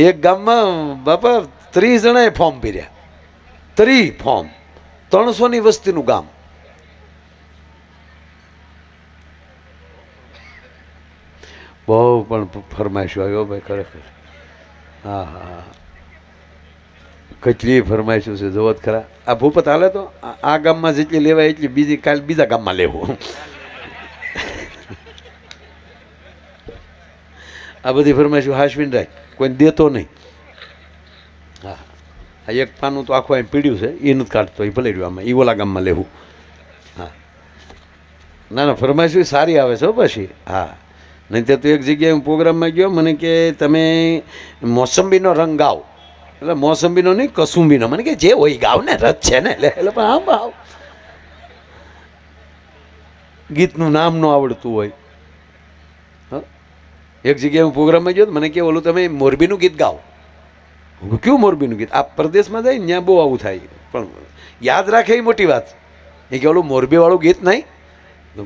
એક ગામમાં બાપા ત્રીસ જણાએ ફોર્મ ભર્યા. ત્રી ફોર્મ. ત્રણસોની વસ્તીનું ગામ. બહુ પણ ફરમાઈશું આવ્યો ભાઈ, ખરેખર. હા હા કેટલી ફરમાઈશો છે, જોવો ખરા. આ ભૂપત હાલે તો? આ ગામમાં જેટલી લેવાય એટલી બીજી કાલ બીજા ગામમાં લેવું. આ બધી ફરમાઈશું હાશવીન રાખ કોઈને દેતો નહીં. હા. આ એક પાનું તો આખું અહીં પીડ્યું છે એ નથી કાઢતો એ ભલે રહ્યું આમાં ઓલા ગામમાં લેવું. હા. ના ના, ફરમાઈશો સારી આવે છે પછી. હા. નહીં તે તો એક જગ્યાએ હું પ્રોગ્રામમાં ગયો, મને કે તમે મોસંબીનો રંગ ગાઓ એટલે મોસંબીનો નહીં, કસુંબીનો. મને કે જે હોય ગાવ ને રથ છે ને એટલે પણ આમ આવ. ગીતનું નામ ન આવડતું હોય? એક જગ્યાએ હું પ્રોગ્રામમાં ગયો મને કે ઓલું તમે મોરબીનું ગીત ગાઓ. હું કયું મોરબીનું ગીત? આ પ્રદેશમાં જાય ત્યાં બહુ આવું થાય. પણ યાદ રાખે એ મોટી વાત. એ કે, ઓલું મોરબીવાળું ગીત નહીં?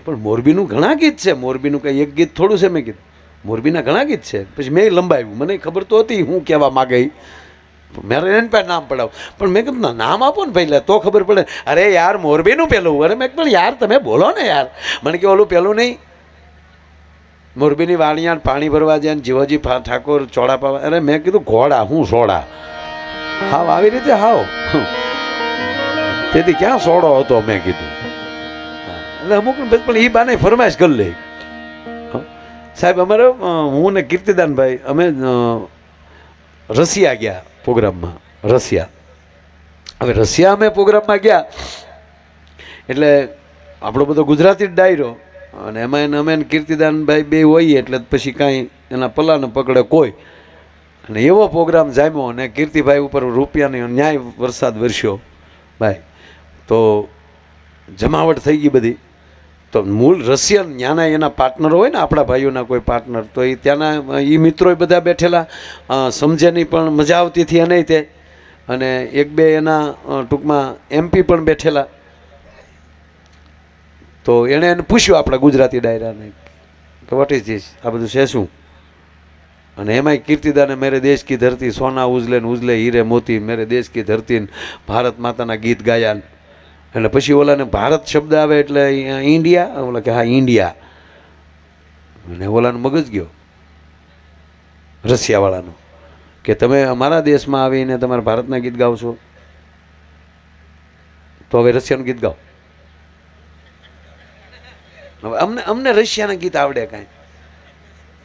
પણ મોરબીનું ઘણા ગીત છે. મોરબીનું કંઈ એક ગીત થોડું છે મેં કીધું. મોરબીના ઘણા ગીત છે. પછી મેં લંબાવ્યું. મને ખબર તો હતી હું કહેવા માગે. મારે એને પણ નામ પડાવ. પણ મેં કીધું નામ આપો ને પહેલાં, તો ખબર પડે. અરે યાર, મોરબીનું પેલું. અરે મેં પણ યાર, તમે બોલો ને યાર. મને કે ઓલું પેલું નહીં. મોરબીની વાણિયાણ પાણી ભરવા જાય જીવાજી ઠાકોર ચોળા પાવા અરે મેં કીધું ઘોડા, હું સોડા? હાવ, આવી રીતે હાવ. તેથી ક્યાં સોડો હતો મેં કીધું. એટલે અમુક પણ એ બાને ફરમાઈશ કરી લે. સાહેબ, અમારે હું ને કીર્તિદાનભાઈ, અમે રશિયા ગયા પ્રોગ્રામમાં. રશિયા હવે રશિયા અમે પ્રોગ્રામમાં ગયા. એટલે આપણો બધો ગુજરાતી ડાયરો અને એમાં એને અમે કીર્તિદાનભાઈ બે હોઈએ એટલે પછી કાંઈ એના પલ્લાને પકડે કોઈ. અને એવો પ્રોગ્રામ જામ્યો અને કીર્તિભાઈ ઉપર રૂપિયાની ન્યાય વરસાદ વરસ્યો. ભાઈ, તો જમાવટ થઈ ગઈ બધી. તો મૂળ રશિયન ત્યાંના એના પાર્ટનર હોય ને આપણા ભાઈઓના કોઈ પાર્ટનર તો એ ત્યાંના એ મિત્રો બધા બેઠેલા સમજે સમજેની પણ મજા આવતી હતી એને તે. અને એક બે એના ટૂંકમાં એમપી પણ બેઠેલા. તો એણે એને પૂછ્યું આપણા ગુજરાતી ડાયરાને કે વોટ ઇઝ ધીસ આ બધું છે શું? અને એમાંય કીર્તિદાને મેરે દેશ કી ધરતી, સોના ઉજલે ને ઉજલે, હીરે મોતી, મેરે દેશ કી ધરતી ભારત માતાના ગીત ગાયા એટલે પછી ઓલાને ભારત શબ્દ આવે એટલે ઇન્ડિયા, ઓલા કે હા, ઇન્ડિયા. અને ઓલાનો મગજ ગયો, રશિયાવાળાનો, કે તમે અમારા દેશમાં આવીને તમારા ભારતના ગીત ગાઓ છો તો હવે રશિયાનું ગીત ગાઓ. હવે અમને અમને રશિયાના ગીત આવડે કાંઈ.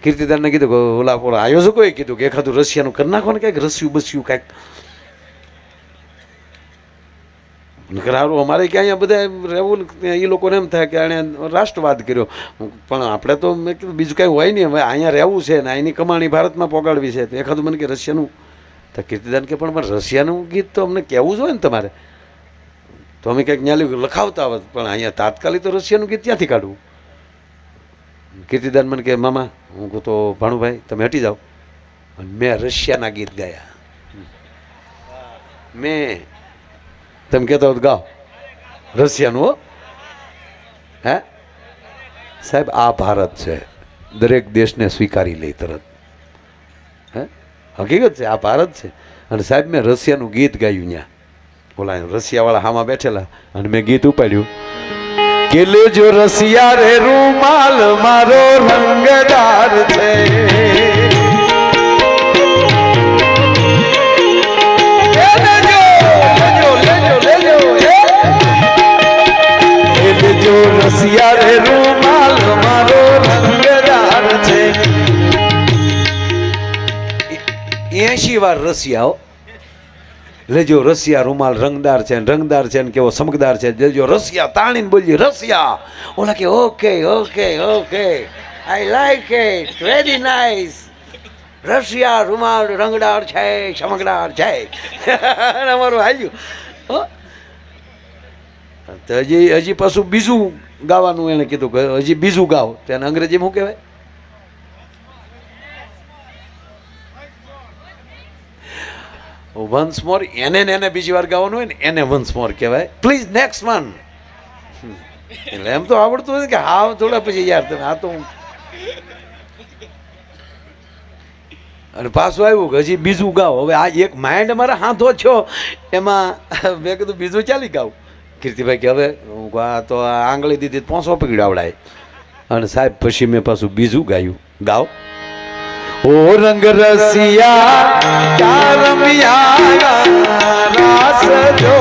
કીર્તિદાનને કીધું કે ઓલા ઓલા આયોજકોએ કીધું કે એખાદું રશિયાનું કરી નાખો ને કાંઈક રસ્યું બસ્યું કાંઈક. નકર અમારે કે અહીંયા બધા રહેવું એ લોકોને એમ થાય કે આણે રાષ્ટ્રવાદ કર્યો. પણ આપણે તો મેં કીધું, બીજું કાંઈ હોય નહીં. હવે અહીંયા રહેવું છે ને અહીંની કમાણી ભારતમાં પોગાડવી છે. તો એખાદું મને કે, રશિયાનું. તો કીર્તિદાન કે, પણ રશિયાનું ગીત તો અમને કહેવું જ હોય ને તમારે. તો અમે કંઈક ન્યાલી લખાવતા હોત, પણ અહીંયા તાત્કાલિક તો રશિયાનું ગીત ક્યાંથી કાઢવું? કીર્તિદાન મને કે, મામા, હું કહું તો, ભાણુભાઈ, તમે હટી જાઓ. અને મેં રશિયાના ગીત ગાયા. મેં, તમે કહેતા હો તો ગાઓ. રશિયાનું, હો. હે? સાહેબ, આ ભારત છે. દરેક દેશને સ્વીકારી લે તરત. હે? હકીકત છે, આ ભારત છે. અને સાહેબ, મેં રશિયાનું ગીત ગાયું ત્યાં ઓલા રશિયાવાળા હામાં બેઠેલા અને મેં ગીત ઉપાડ્યું. કે જો રસિયા રે રૂમાલ, મારો રંગદાર છે. લેજો રસિયા રે રૂમાલ, મારો રંગદાર છે. એસી વાર રસિયા હો. લેજો રસિયા રૂમાલ રંગદાર છે રંગદાર છે ને કેવો સમકદાર છે. લેજો રસિયા તાણીને બોલી રસિયા ઓલા કે, okay okay okay. I like it very nice રસિયા રૂમાલ રંગદાર છે, સમકદાર છે. અમારું હાલ્યું? હજી હજી પાછું બીજું ગાવાનું એને કીધું કે હજી બીજું ગાવ. તેને અંગ્રેજીમાં શું કહેવાય? વન્સ મોર એને ને એને બીજી વાર ગાવાનું હોય ને એને વન્સ મોર કહેવાય. પ્લીઝ નેક્સ્ટ વન એટલે એમ તો આવડતું હોય કે હા થોડા પછી યાર તમે આ તો અને પાછું આવ્યું કે હજી બીજું ગાવ. હવે આ એક માઇન્ડ મારા હાથો છો એમાં મેં કીધું બીજું ચાલી ગાવ? કીર્તિભાઈ કે હવે હું આ તો આંગળી દીધી પોસો આવડાય. અને સાહેબ પછી મેં પાછું બીજું ગાયું. ગાવ. ઓ રંગ રસિયા ક્યાં રમ્યા રાસ જો.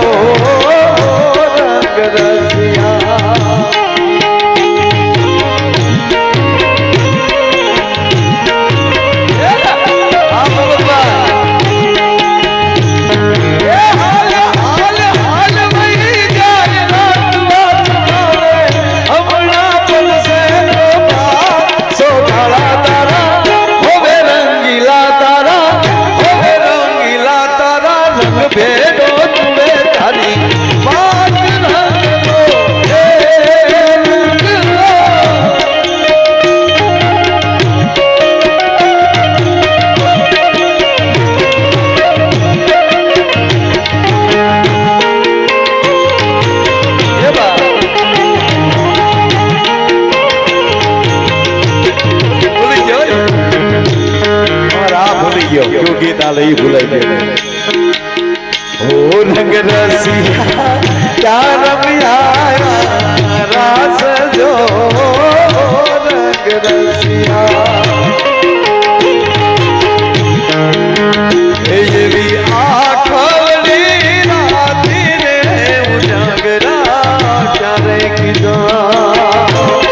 કીધા.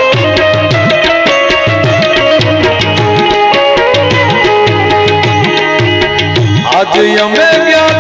આજ અમે ગયા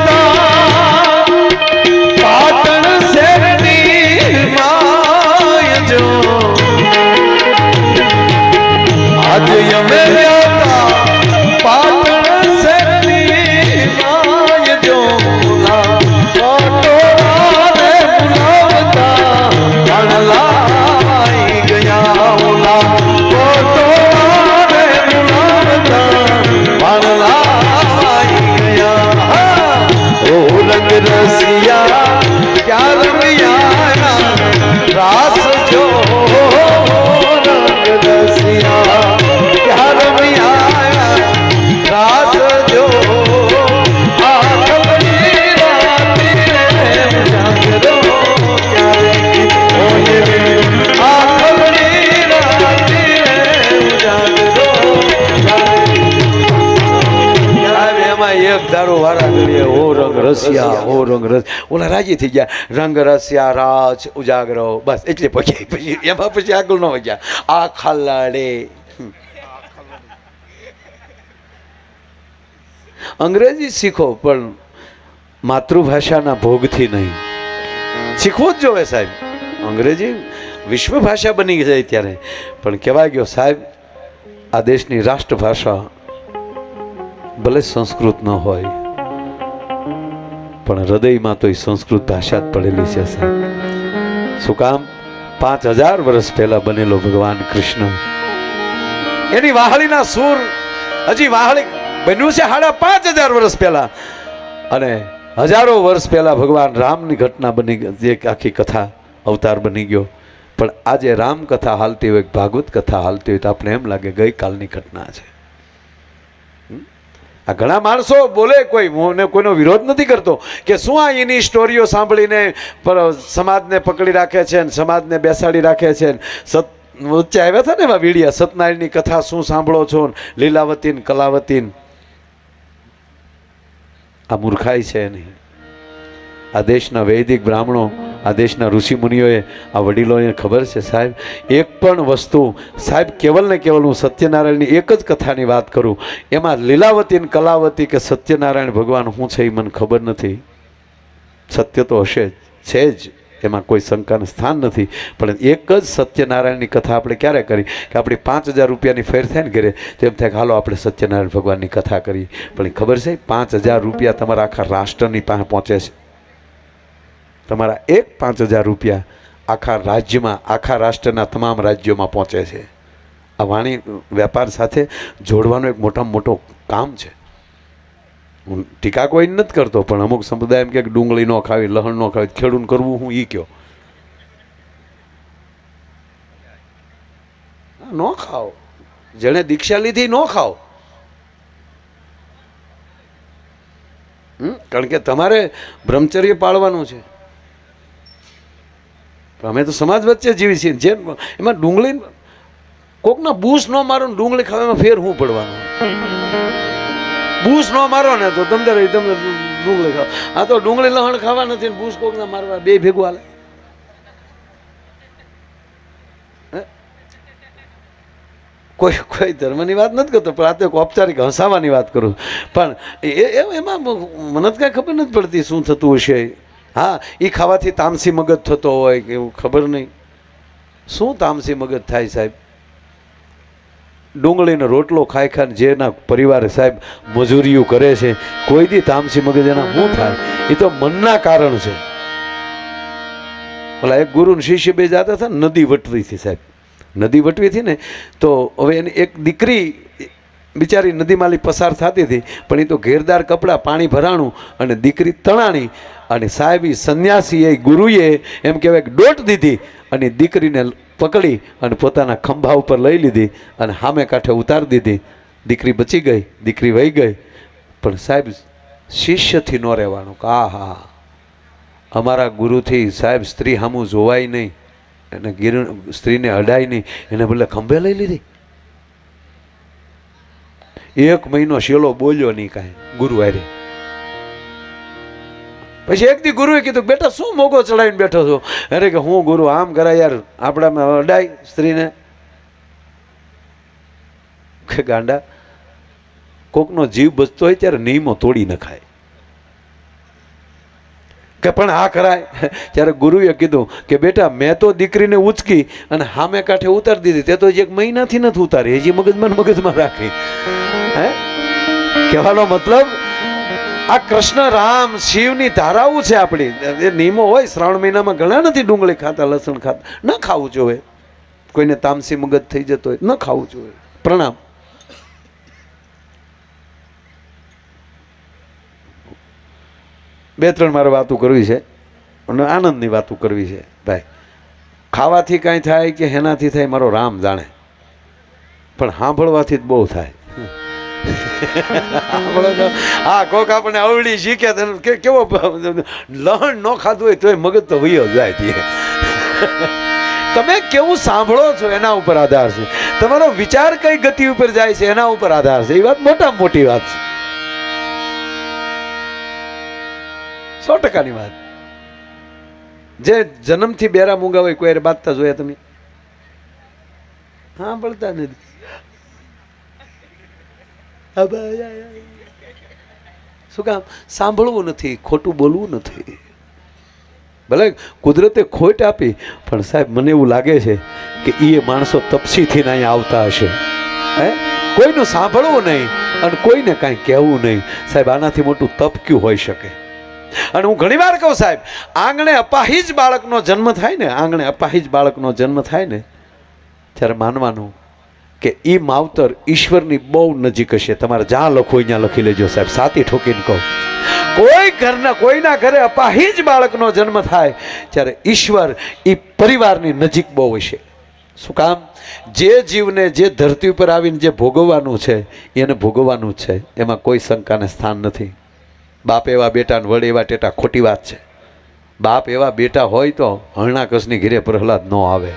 ઓલા રાજી થઈ ગયા. રંગ રસ્યા રાજ ઉજાગરો. બસ, એટલે પછી પછી એમાં પછી આગળ ન ગયા. આ ખાલાડે. અંગ્રેજી શીખો, પણ માતૃભાષાના ભોગથી નહીં. શીખવું જ જોવે સાહેબ. અંગ્રેજી વિશ્વ ભાષા બની જાય ત્યારે. પણ કહેવાય ગયો, સાહેબ, આ દેશની રાષ્ટ્રભાષા ભલે સંસ્કૃત ન હોય પણ હૃદયમાં તો એ સંસ્કૃત ભાષા જ પડેલી છે, સાહેબ. શું કામ? પાંચ હજાર વર્ષ પહેલા બનેલો ભગવાન કૃષ્ણ. એની વાહળીના સૂર હજી વાહળી બન્યું છે સાડા પાંચ હજાર વર્ષ પહેલા. અને હજારો વર્ષ પહેલા ભગવાન રામની ઘટના બની જે આખી કથા અવતાર બની ગયો. પણ આજે રામ કથા હાલતી હોય, ભાગવત કથા હાલતી હોય, તો આપણે એમ લાગે ગઈકાલની ઘટના છે. આ ઘણા માણસો બોલે કોઈ, હું કોઈનો વિરોધ નથી કરતો કે શું આ એની સ્ટોરીઓ સાંભળીને સમાજને પકડી રાખે છે ને સમાજને બેસાડી રાખે છે સત, વચ્ચે આવ્યા હતા ને એવા વીડિયા સત્યનારાયણની કથા શું સાંભળો છો ને? લીલાવતી ને કલાવતી આ મૂર્ખાઈ છે નહીં આ દેશના વૈદિક બ્રાહ્મણો આ દેશના ઋષિ મુનિઓએ આ વડીલોને ખબર છે સાહેબ? એક પણ વસ્તુ, સાહેબ, કેવલ ને કેવલ હું સત્યનારાયણની એક જ કથાની વાત કરું. એમાં લીલાવતી ને કલાવતી કે સત્યનારાયણ ભગવાન શું છે એ મને ખબર નથી. સત્ય તો હશે છે જ. એમાં કોઈ શંકાનું સ્થાન નથી. પણ એક જ સત્યનારાયણની કથા આપણે ક્યારે કરી? કે આપણી પાંચ હજાર રૂપિયાની ફેર થાય ને ઘરે, તો એમ થાય કે હાલો આપણે સત્યનારાયણ ભગવાનની કથા કરીએ. પણ ખબર છે, પાંચ હજાર રૂપિયા તમારા આખા રાષ્ટ્રની પાસે પહોંચે છે. તમારા એક પાંચ હજાર રૂપિયા આખા રાજ્યમાં, આખા રાષ્ટ્રના તમામ રાજ્યોમાં પહોંચે છે. આ વાણી વેપાર સાથે જોડવાનો એક મોટામાં મોટો કામ છે. હું ટીકા કોઈ નથી કરતો, પણ અમુક સંપ્રદાય એમ કે ડુંગળી ન ખાવી, લહણ ન ખાવી ખેડૂત કરવું હું ઈ કયો. ન ખાઓ. જેણે દીક્ષા લીધી ન ખાઓ? કારણ કે તમારે બ્રહ્મચર્ય પાળવાનું છે. અમે તો સમાજ વચ્ચે જીવી છીએ. જે એમાં ડુંગળી કોકના બૂસ ન મારો ડુંગળી ખાવામાં ફેર હું પડવાનો? બૂસ ન મારો ને તો તમને તમને ડુંગળી ખાવ. આ તો ડુંગળી લહણ ખાવા નથી ને બૂસ કોકના મારવા બે ભેગું હાલે? કોઈ કોઈ ધર્મની વાત નથી કરતો, પણ આ તો ઔપચારિક હસાવાની વાત કરું પણ એ- એમાં મને તો કાંઈ ખબર નથી પડતી શું થતું હશે. હા એ ખાવાથી તામસી મગજ થતો હોય કે એવું ખબર નહીં. શું તામસી મગજ થાય સાહેબ? ડુંગળીનો રોટલો ખાઈ ખાને જેના પરિવારે સાહેબ મજૂરીઓ કરે છે, કોઈ દી તામસી મગજ એના શું થાય? એ તો મનના કારણ છે. ઓલા એક ગુરુ શિષ્ય બે જાતા હતા નદી વટવીથી સાહેબ. નદી વટવીથી ને, તો હવે એની એક દીકરી બિચારી નદીમાંથી પસાર થતી હતી, પણ એ તો ઘેરદાર કપડાં, પાણી ભરાણું અને દીકરી તણાણી અને સાહેબ ઈ સંન્યાસી એ ગુરુએ એમ કહેવાય દોટ દીધી અને દીકરીને પકડી અને પોતાના ખંભા ઉપર લઈ લીધી અને સામે કાંઠે ઉતારી દીધી. દીકરી બચી ગઈ, દીકરી વહી ગઈ, પણ સાહેબ શિષ્યથી ન રહેવાનું આ હા? અમારા ગુરુથી સાહેબ સ્ત્રી સામું જોવાય નહીં અને ગીર, સ્ત્રીને અડાય નહીં, એને બદલે ખંભે લઈ લીધી. એક મહિનો શેલો બોલ્યો નહીં કાંઈ, ગુરુ હારે. પછી એક દી ગુરુએ કીધું બેટા, શું મોગો ચડાવીને બેઠો છો? અરે કે, હું ગુરુ, આમ કરાય યાર, આપણામાં અડાય સ્ત્રીને. કે ગાંડા, કોકનો જીવ બચતો હોય ત્યારે નિયમો તોડી નખાય. કે પણ આ કરાય. ત્યારે ગુરુએ કીધું કે, બેટા, મેં તો દીકરીને ઉચકી અને હામે કાંઠે ઉતારી દીધી. તે તો એક મહિનાથી નથી ઉતારી. હજી મગજમાં મગજમાં રાખી. હે? કહેવાનો મતલબ આ કૃષ્ણ રામ શિવની ધારાઓ છે આપણી. એ નિયમો હોય, શ્રાવણ મહિનામાં ઘણા નથી ડુંગળી ખાતા, લસણ ખાતા. ન ખાવું જોઈએ. કોઈને તામસી મગજ થઈ જતો હોય, ન ખાવું જોઈએ. પ્રણામ. બે ત્રણ મારે વાતો કરવી છે. અને આનંદની વાતો કરવી છે. ભાઈ, ખાવાથી કાંઈ થાય કે હેનાથી થાય, મારો રામ જાણે. પણ સાંભળવાથી જ બહુ થાય. હા, કોક આપણને આવડી શીખે તો કેવો લહણ ન ખાધું હોય તોય મગજ તો વયો જાય છે તમે કેવું સાંભળો છો એના ઉપર આધાર છે. તમારો વિચાર કઈ ગતિ ઉપર જાય છે એના ઉપર આધાર છે. એ વાત મોટા મોટી વાત છે. સો ટકાની વાત. જે જન્મથી બેરા મૂંગા હોય કોઈ બાંધતા જોયા તમે? હા બોલતા નથી. શું કામ? સાંભળવું નથી, ખોટું બોલવું નથી. ભલે કુદરતે ખોટ આપી, પણ સાહેબ, મને એવું લાગે છે કે એ માણસો તપસીથી અહીંયા આવતા હશે. હે? કોઈનું સાંભળવું નહીં, અને કોઈને કાંઈ કહેવું નહીં. સાહેબ, આનાથી મોટું તપ ક્યું હોઈ શકે? અને હું ઘણી વાર કહું, સાહેબ, આંગણે અપાહિજ બાળકનો જન્મ થાય ને, આંગણે અપાહિજ બાળકનો જન્મ થાય ને, ત્યારે માનવાનું કે એ માવતર ઈશ્વરની બહુ નજીક હશે. તમારે જ્યાં લખો ત્યાં લખી લેજો સાહેબ. સાતી ઠોકીને કહો. કોઈ ઘરના કોઈના ઘરે અપાહિજ બાળકનો જન્મ થાય, ત્યારે ઈશ્વર એ પરિવારની નજીક બહુ હશે. શું કામ? જે જીવને જે ધરતી ઉપર આવીને જે ભોગવવાનું છે એને ભોગવવાનું છે. એમાં કોઈ શંકાને સ્થાન નથી. બાપ એવા બેટા ને વડ એવા ટેટા ખોટી વાત છે. બાપ એવા બેટા હોય તો હરણાકસની ઘીરે પ્રહલાદ ન આવે.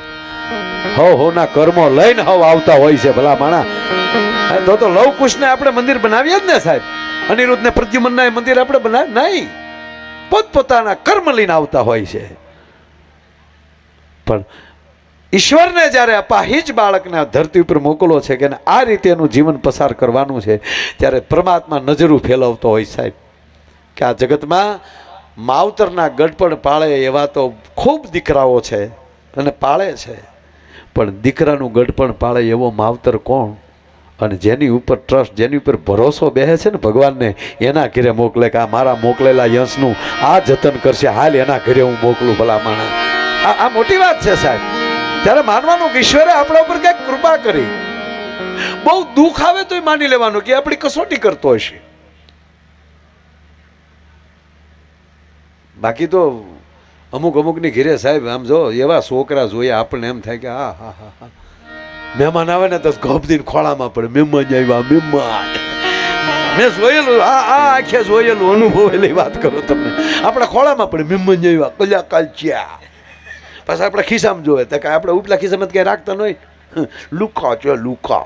હવ હોના કર્મો લઈને હવ આવતા હોય છે ભલા માણા. તો તો લવકુશને આપણે મંદિર બનાવીએ જ ને સાહેબ. અનિરુદ્ધને પ્રદ્યુમનના મંદિર આપણે બનાવ નહીં. પોતપોતાના કર્મ લઈને આવતા હોય છે. પણ ઈશ્વરને જ્યારે અપાહિજ બાળકને ધરતી ઉપર મોકલો છે કે આ રીતે જીવન પસાર કરવાનું છે, ત્યારે પરમાત્મા નજરું ફેલાવતો હોય સાહેબ. કે આ જગતમાં માવતરના ગડપણ પાળે એવા તો ખૂબ દીકરાઓ છે અને પાળે છે. પણ દીકરાનું ગઢપણ પાળે એવો માવતર કોણ? અને જેની ઉપર ટ્રસ્ટ જેની ઉપર ભરોસો બેસે છે ને ભગવાનને, એના ઘરે મોકલે કે આ મારા મોકલેલા યંશનું આ જતન કરશે, હાલ એના ઘરે હું મોકલું ભલા માણા આ મોટી વાત છે સાહેબ. ત્યારે માનવાનું કે ઈશ્વરે આપણા ઉપર કંઈક કૃપા કરી. બહુ દુઃખ આવે તો માની લેવાનું કે આપણી કસોટી કરતો હશે. બાકી તો અમુક અમુકની ઘીરે સાહેબ, આમ જો, એવા છોકરા જોઈએ, આપણને એમ થાય કે, હા હા હા હા. મહેમાન આવે ને તો ગભદીન ખોળામાં પડે, મહેમાન આવ્યા, મહેમાન. મેં જોયેલું, આ આ આખે જોયેલું અનુભવેલી વાત કરું તમને. આપણા ખોળામાં પડે, મહેમાન આવ્યા કલ્યા કાલચ્યા પાછા આપણા ખિસ્સામાં જોવે, તો કાંઈ આપણે ઉપલા ખિસ્સામાં ક્યાંય રાખતા ન હોય લુકા લુકા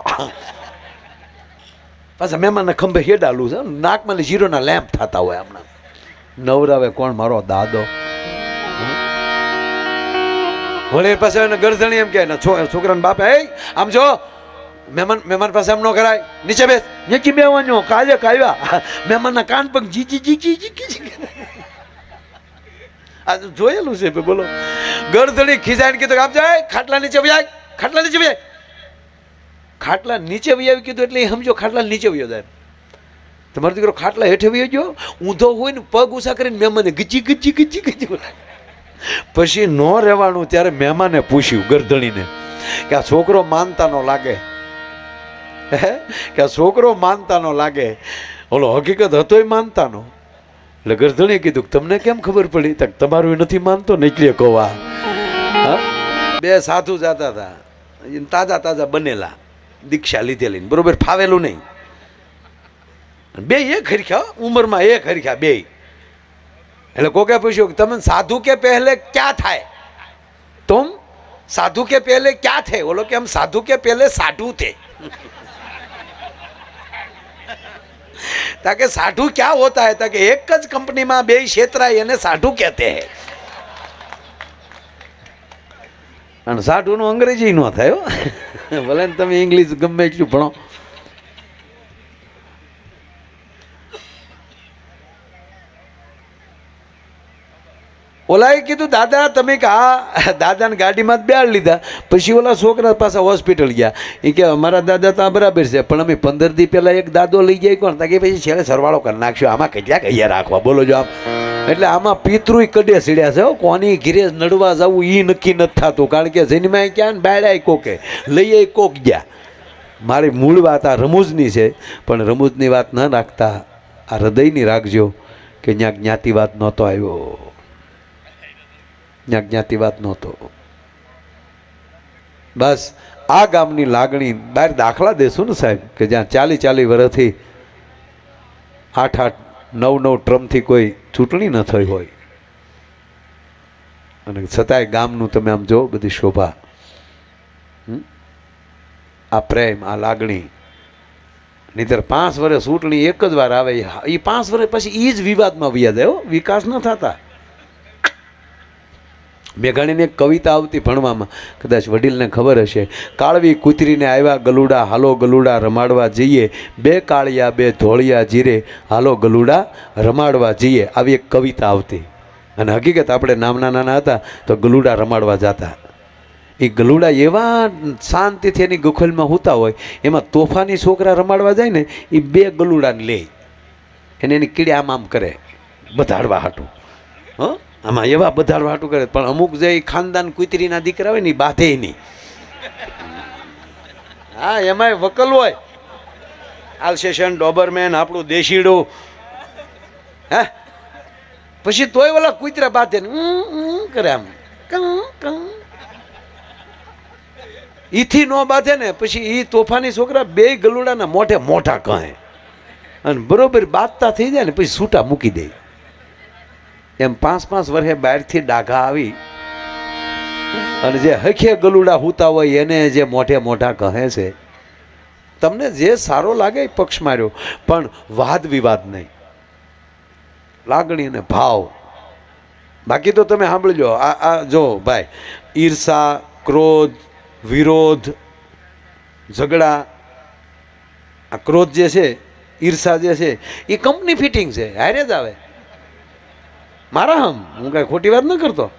પાછા મહેમાનના ખંભે હેડાલું છે, નાકમાં જીરોના લેમ્પ થતા હોય હમણાં નવરાવે કોણ? મારો દાદો. વળી પાસે એને ગરદણી એમ કે છોકરાને બાપે એ આમ જો મહેમાન મહેમાન પાસે એમ ન કરાય. નીચે બેસ. નીચે બેવાનો કાલે કાવ્યા મહેમાનના કાન પગ જીચી જીચી જીકી જી આ જોયેલું છે બોલો. ગરધણી ખીજાઈને કીધું આપ આમ જાય ખાટલા નીચે વ્યાય ખાટલા નીચે વ્યાય. ખાટલા નીચે વ્યાવી કીધું એટલે સમજો ખાટલા નીચે વ્યો જાય. તમારો દીકરો ખાટલા હેઠે વ્યો ગયો ઊંધો હોય ને પગ ઉષા કરીને મહેમાને ગજી ગજી ગજી ગજી બોલાય. પછી ન રહેવાનું ત્યારે મહેમાને પૂછ્યું ગરદણીને કે આ છોકરો માનતા નો લાગે? હે? કે આ છોકરો માનતા નો લાગે? ઓલો હકીકત હતોય માનતાનો? એટલે ગરધણીએ કીધું તમને કેમ ખબર પડી? તક તમારું એ નથી માનતો ને એટલે કહો બે સાધુ જતા હતા. તાજા તાજા બનેલા. દીક્ષા લીધેલી બરોબર ફાવેલું નહીં. બે એક હરખ્યા ઉંમરમાં એક હરખ્યા બે. એટલે કોકે પૂછ્યું કે તમે સાધુ કે પહેલે ક્યાં થાય? તુમ સાધુ કે પહેલે ક્યાં થાય બોલો કે આમ સાધુ કે પહેલે સાઢુ થે. તાકે સાઢુ ક્યાં હોતા હે? તાકે એક જ કંપનીમાં બે ક્ષેત્રાય એને સાઢુ કહેતે હે. અને સાઢુનું અંગ્રેજી નો થાય ભલે તમે ઇંગ્લિશ ગમે એટલું ભણો. ઓલાએ કીધું, દાદા, તમે કે હા દાદાને ગાડીમાં જ બેડ લીધા. પછી ઓલા છોકરા પાછા હોસ્પિટલ ગયા. એ કે, અમારા દાદા તો આ બરાબર છે, પણ અમે પંદર દી પહેલાં એક દાદો લઈ જાય કોણ? કે, પછી છેલ્લે સરવાળો કરી નાખ્યો આમાં કેટલાક અહીંયા રાખવા. બોલો જો આમ એટલે આમાં પિતૃય કડે સીડ્યા છે કોની ઘીરે નડવા જવું એ નક્કી નથી થતું. કારણ કે જન્માય ક્યાં ને બાળ્યા કોકે? લઈએ કોક ગયા. મારી મૂળ વાત આ રમૂજની છે, પણ રમૂજની વાત ન રાખતા. આ હૃદયની રાખજો કે ત્યાં જ્ઞાતિવાદ નહોતો આવ્યો. ત્યાં જ્ઞાતિવાદ નહોતો. બસ આ ગામની લાગણી બહાર દાખલા દેશું ને સાહેબ, કે જ્યાં ચાલી ચાલી વર્ષથી આઠ આઠ નવ નવ ટ્રમથી કોઈ ચૂંટણી ન થઈ હોય. અને છતાંય ગામનું તમે આમ જો બધી શોભા? આ પ્રેમ, આ લાગણી. નહીતર પાંચ વર્ષ ચૂંટણી એક જ વાર આવે એ પાંચ વર્ષ પછી એ જ વિવાદમાં વ્યાજ આવ્યો વિકાસ ન થતા. મેઘાણીની કવિતા આવતી ભણવામાં. કદાચ વડીલને ખબર હશે. કાળવી કૂતરીને આવ્યા ગલુડા, હાલો ગલુડા રમાડવા જઈએ. બે કાળિયા, બે ધોળિયા જીરે, હાલો ગલુડા રમાડવા જઈએ. આવી એક કવિતા આવતી. અને હકીકત આપણે નામના નાના હતા તો ગલુડા રમાડવા જતા. એ ગલુડા એવા શાંતિથી એની ગુખલમાં હોતા હોય, એમાં તોફાની છોકરા રમાડવા જાય ને એ બે ગલુડાને લે. એને એની કીડી આમ આમ કરે. બધાડવા હાટું. હં? આમાં એવા બધા વાટું કરે, પણ અમુક જે ખાનદાન કુતરીના દીકરા હોય ને બાધે નહીં. હા, એમાંય વકલ હોય. આલ્સેશન ડોબરમેન, આપણું દેશીડું. હે? પછી તોય ઓલા કુતરા બાધે કરે આમ. ઈથી નો બાંધે ને, પછી એ તોફાની છોકરા બે ગલુડાના મોઢે મોઢા કહે. અને બરોબર બાંધતા થઈ જાય ને, પછી છૂટા મૂકી દે. એમ પાંચ પાંચ વર્ષે બહારથી ડાઘા આવી અને જે હખે ગલુડા હુતા હોય એને જે મોઢે મોઢા કહે છે, તમને જે સારો લાગે એ પક્ષ માર્યો, પણ વાદ વિવાદ નહીં. લાગણી અને ભાવ. બાકી તો તમે સાંભળજો, આ આ જો ભાઈ, ઈર્ષા, ક્રોધ, વિરોધ, ઝઘડા, આ ક્રોધ જે છે, ઈર્ષા જે છે, એ કંપની ફિટિંગ છે, હારે જ આવે. મારા હમ, હું કાંઈ ખોટી વાત ન કરતો?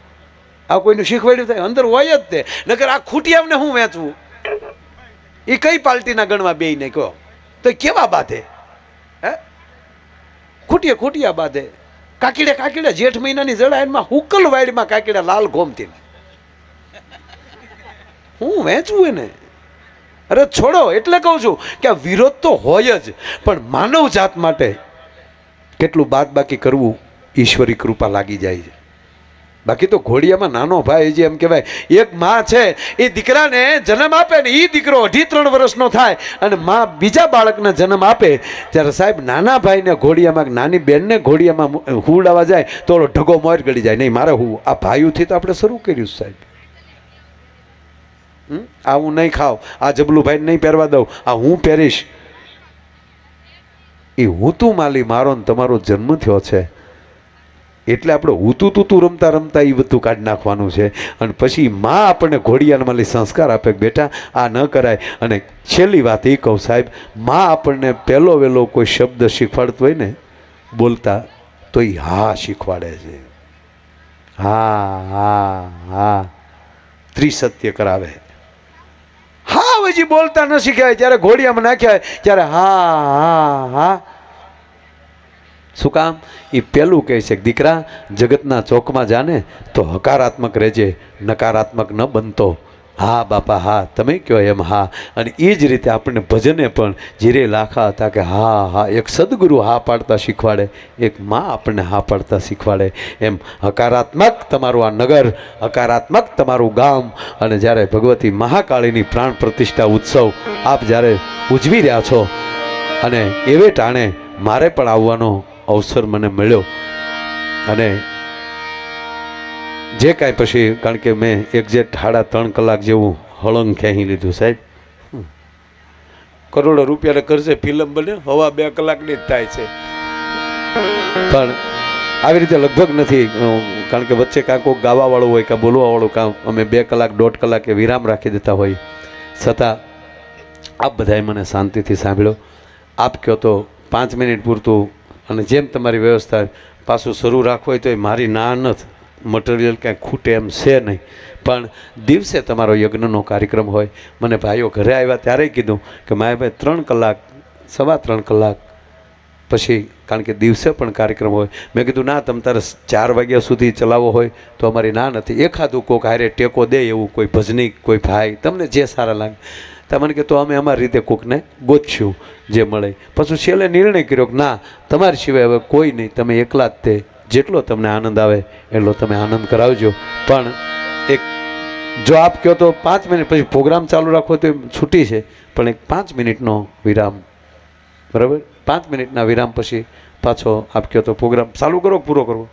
આ કોઈનું શીખવાડ્યું થાય? અંદર હોય જ તે. નકર આ ખૂટિયામને હું વેચવું? એ કઈ પાર્ટીના ગણવા બે ને કહો? તો કેવા બાધે? હે? ખૂટીએ ખૂટિયા બાધે. કાકીડે કાકીડે જેઠ મહિનાની જડા એમાં હુકલ વાડીમાં કાકીડે લાલ ઘોમતી હું વેચવું એને? અરે છોડો, એટલે કહું છું કે આ વિરોધ તો હોય જ, પણ માનવ જાત માટે કેટલું બાદ બાકી કરવું ઈશ્વરી કૃપા લાગી જાય છે. બાકી તો ઘોડિયામાં નાનો ભાઈ જે એમ કહેવાય, એક માં છે, એ દીકરાને જન્મ આપે ને એ દીકરો અઢી ત્રણ વર્ષનો થાય અને માં બીજા બાળકને જન્મ આપે. ત્યારે સાહેબ, નાના ભાઈને ઘોડિયામાં, નાની બહેનને ઘોડિયામાં હુડાવા જાય તો ઢગો મોર ગળી જાય. નહીં, મારે હું આ ભાઈઓથી તો આપણે શરૂ કર્યું સાહેબ? આ હું નહીં ખાવ, આ જબલું ભાઈને નહીં પહેરવા દઉં, આ હું પહેરીશ. એ હું તું, માલી, મારો ને તમારો જન્મ થયો છે. એટલે આપણે ઊતું તૂતું રમતા રમતા એ બધું કાઢી નાખવાનું છે. અને પછી માં આપણને ઘોડિયામાં લઈ સંસ્કાર આપે બેટા, આ ન કરાય. અને છેલ્લી વાત એ કહું સાહેબ, માં આપણને પહેલો વહેલો કોઈ શબ્દ શીખવાડતો હોય ને, બોલતા, તો એ હા શીખવાડે છે. હા હા હા. ત્રિસત્ય કરાવે. હા, હજી બોલતા ન શીખ્યા જ્યારે ઘોડિયામાં નાખ્યા ત્યારે હા હા હા. શું કામ? એ પહેલું કહે છે કે દીકરા, જગતના ચોકમાં જાને તો હકારાત્મક રહેજે, નકારાત્મક ન બનતો. હા બાપા, હા, તમે કહો એમ, હા. અને એ જ રીતે આપણને ભજને પણ જીરે લાખા હતા કે હા હા, એક સદગુરુ હા પાડતા શીખવાડે, એક માં આપણને હા પાડતા શીખવાડે. એમ હકારાત્મક તમારું આ નગર, હકારાત્મક તમારું ગામ. અને જ્યારે ભગવતી મહાકાળીની પ્રાણ પ્રતિષ્ઠા ઉત્સવ આપ જ્યારે ઉજવી રહ્યા છો, અને એવે ટાણે મારે પણ આવવાનો અવસર મને મળ્યો. અને જે કાંઈ પછી, કારણ કે મેં એક્ઝેક્ટ સાડા ત્રણ કલાક જેવું હળંગ ખેંચી લીધું, સાહેબ. કરોડો રૂપિયાને કરશે ફિલ્મ બને, હવા બે કલાકની જ થાય છે. પણ આવી રીતે લગભગ નથી કારણ કે વચ્ચે કાં કોઈક ગાવાવાળું હોય કાં બોલવાવાળું કાં અમે બે કલાક, દોઢ કલાકે વિરામ રાખી દેતા હોય. છતાં આપ બધાએ મને શાંતિથી સાંભળ્યો. આપ કહો તો પાંચ મિનિટ પૂરતું અને જેમ તમારી વ્યવસ્થા પાછું શરૂ રાખવું હોય તો એ મારી ના નથી મટીરિયલ કાંઈ ખૂટે એમ છે નહીં. પણ દિવસે તમારો યજ્ઞનો કાર્યક્રમ હોય. મને ભાઈઓ ઘરે આવ્યા ત્યારે કીધું કે માયાભાઈ ત્રણ કલાક, સવા ત્રણ કલાક પછી, કારણ કે દિવસે પણ કાર્યક્રમ હોય. મેં કીધું, ના, તમ તારે ચાર વાગ્યા સુધી ચલાવવો હોય તો અમારી ના નથી. એખાદું કોક હારે ટેકો દે એવું કોઈ ભજની, કોઈ ભાઈ, તમને જે સારા લાગે. તમને કે તો અમે અમારી રીતે કોકને ગોતશું જે મળે. પછી છેલ્લે નિર્ણય કર્યો કે, ના, તમારી સિવાય હવે કોઈ નહીં. તમે એકલા જ તે. જેટલો તમને આનંદ આવે, એટલો તમે આનંદ કરાવજો. પણ એક જો આપ કહો તો પાંચ મિનિટ પછી પ્રોગ્રામ ચાલુ રાખો તો છૂટી છે. પણ એક પાંચ મિનિટનો વિરામ. બરાબર? પાંચ મિનિટના વિરામ પછી પાછો આપ કહો તો પ્રોગ્રામ ચાલુ કરો પૂરો કરવો?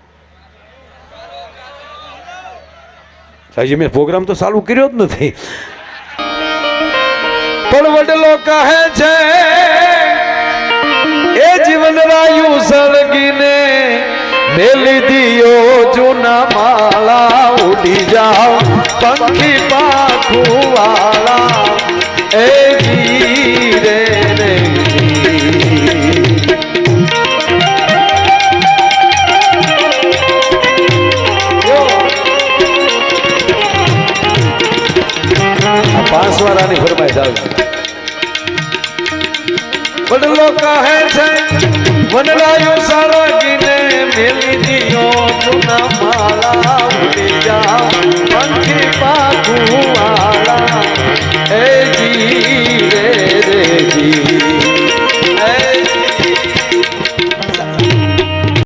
હજી મેં પ્રોગ્રામ તો ચાલુ કર્યો જ નથી. પણ વડલો કહે છે, એ જીવન રાયુ સળગીને મેલી દિયો, જૂના માળા ઉડી જાઓ, પંખી પાખું એ ધીરે પાંચ વાળાની ફરમાઈશ આવી. વડલો કહે છે, વનરાયું સારગીને મેલી દિયો તુના માળા ઉડી જા, પંખી પાકુવાળા એ જી રે રે જી.